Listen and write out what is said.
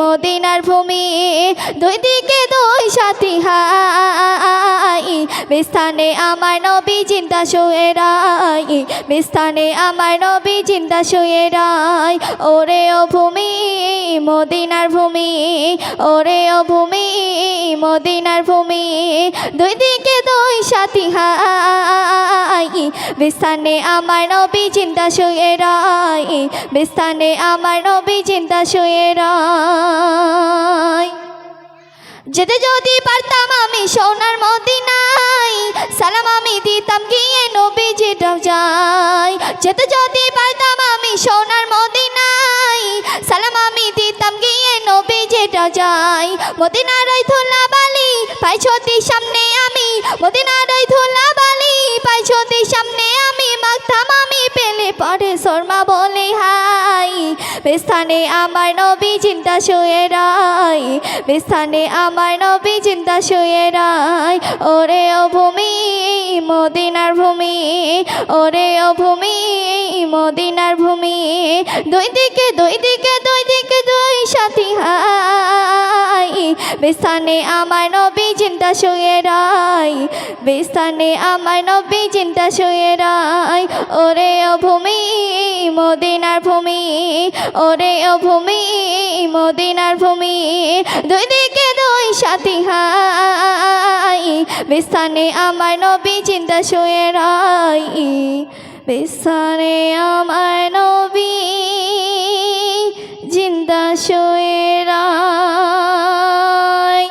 মদিনার ভূমি, দুই দিকে দুই সাথী হাই। বিস্থানে আমার নবী চিন্তা শুয়ে রাই বিস্থানে আমার নবী চিন্তা শুয়ে রাই ওরে ও ভূমি মদিনার ভূমি, ওরে ও ভূমি, মদিনার ভূমি। দুই দিকে দুই সাথী হাই বিস্থানে আমার নবী চিন্তা শুয়ে রাই বিস্থানে আমার নবী চিন্তা শুয়ে রাই যেতে যদি পারতাম আমি সোনার মদিনাই সালাম আমি দিতাম গিয়ে নবী যেটাও যাই যেতে যদি পারতাম আমি সোনার মদিনাই যেটাও যাই। মদিনার ওই বালি পাই সামনে আমি। মদিনার ওই বালি পাই সামনে আমি। মাখতাম আমি পেলে পরে শর্মা বলে, হাই, বেস্থানে আমার নবী চিন্তা শুয়ে রাই বেস্থানে আমার নবী চিন্তা শুয়ে রাই ওরে ও ভূমি, মদিনার ভূমি, ওরে ও ভূমি, মদিনার ভূমি। দুই দিকে দুই দিকে দুই দিকে হাই বেস্থানে আমার নবী চিন্তা শুয়ে রাই বেস্থানে আমার নবী চিন্তা শুয়ে রাই ওরে ও ভূমি, মদিনার ভূমি, ওরে ভূমি, মদিনার ভূমি, দুই দিকে দুই সাথী হাই। বিস্থানে আমার নবী চিন্তা শুয়ে রাই বিস্থানে আমার নবী চিন্তা শুয়ে রাই